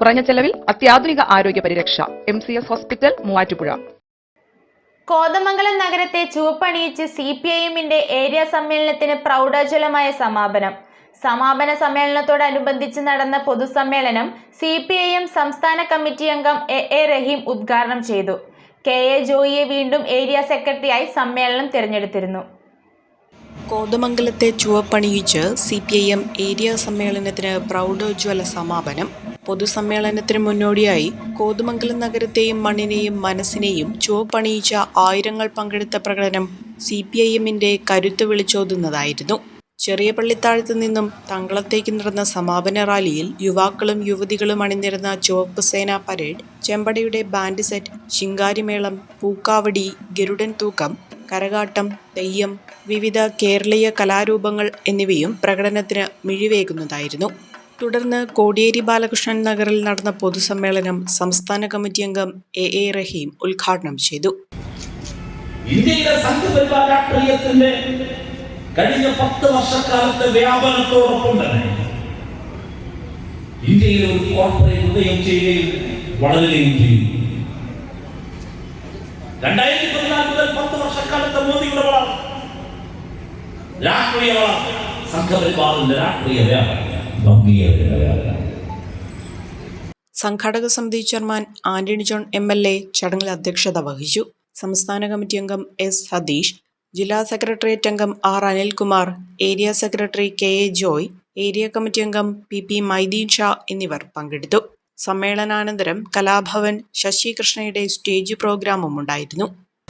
കുറഞ്ഞ ചെലവിൽ അത്യാധുനിക ആരോഗ്യ പരിരക്ഷ. M C S hospital Muvattupuzha. Kothamangalam നഗരത്തെ ചുവപ്പണിയിച്ച് സി പി ഐ എമ്മിന്റെ ഏരിയ സമ്മേളനത്തിന് പ്രൗഢോജ്വലമായ സമാപനം. സമാപന സമ്മേളനത്തോടനുബന്ധിച്ച് നടന്ന പൊതുസമ്മേളനം സി പി ഐ എം സംസ്ഥാന കമ്മിറ്റി അംഗം എ എ റഹീം ഉദ്ഘാടനം ചെയ്തു. കെ എ ജോയിയെ വീണ്ടും ഏരിയ സെക്രട്ടറിയായി സമ്മേളനം തിരഞ്ഞെടുത്തിരുന്നു. കോതമംഗലത്തെ ചുവപ്പണിയിച്ച് C P I M area സമ്മേളനത്തിന് പ്രൗഢോജ്വല സമാപനം പൊതുസമ്മേളനത്തിന് മുന്നോടിയായി കോതമംഗലം നഗരത്തെയും മണ്ണിനെയും മനസ്സിനെയും ചുവപ്പണിയിച്ച ആയിരങ്ങൾ പങ്കെടുത്ത പ്രകടനം സി പി ഐ എമ്മിന്റെ കരുത്ത് വിളിച്ചോതുന്നതായിരുന്നു. ചെറിയ പള്ളിത്താഴത്തു നിന്നും തങ്കളത്തേക്ക് നടന്ന സമാപന റാലിയിൽ യുവാക്കളും യുവതികളും അണിനിരുന്ന ചുവപ്പ് സേന പരേഡ് ചെമ്പടയുടെ ബാൻഡ് സെറ്റ് ശിങ്കാരിമേളം പൂക്കാവടി ഗരുഡൻ തൂക്കം കരകാട്ടം തെയ്യം വിവിധ കേരളീയ കലാരൂപങ്ങൾ എന്നിവയും പ്രകടനത്തിന് മിഴിവേകുന്നതായിരുന്നു. തുടർന്ന് കോടിയേരി ബാലകൃഷ്ണൻ നഗറിൽ നടന്ന പൊതുസമ്മേളനം സംസ്ഥാന കമ്മിറ്റി അംഗം എ എ റഹീം ഉദ്ഘാടനം ചെയ്തു. ഇന്ത്യയിലെ സംഘപരിവാർ രാഷ്ട്രീയത്തിന്റെ കഴിഞ്ഞ പത്ത് വർഷക്കാലത്തെ വ്യാപനത്തോടൊപ്പം തന്നെ ഇന്ത്യയിൽ ഒരു കോർപ്പറേറ്റ് ഉദയം ചെയ്യുകയും വളരുകയും ചെയ്യും രണ്ടായിരത്തി പതിനാല് മുതൽ പത്ത് വർഷക്കാലത്തെ മോദിയുടെ വളർച്ച രാഷ്ട്രീയ വളർച്ച സംഘപരിവാറിന്റെ രാഷ്ട്രീയ വ്യാപനം. സംഘാടക സമിതി chairman Antony John M L A ചടങ്ങിൽ അധ്യക്ഷത വഹിച്ചു. സംസ്ഥാന കമ്മിറ്റി അംഗം എസ് സതീഷ് ജില്ലാ സെക്രട്ടേറിയറ്റ് അംഗം R Anilkumar area secretary K A Joy area committee അംഗം പി പി മൈദീൻ ഷാ എന്നിവർ പങ്കെടുത്തു. സമ്മേളനാനന്തരം കലാഭവൻ ശശികൃഷ്ണയുടെ സ്റ്റേജ് പ്രോഗ്രാമും ഉണ്ടായിരുന്നു.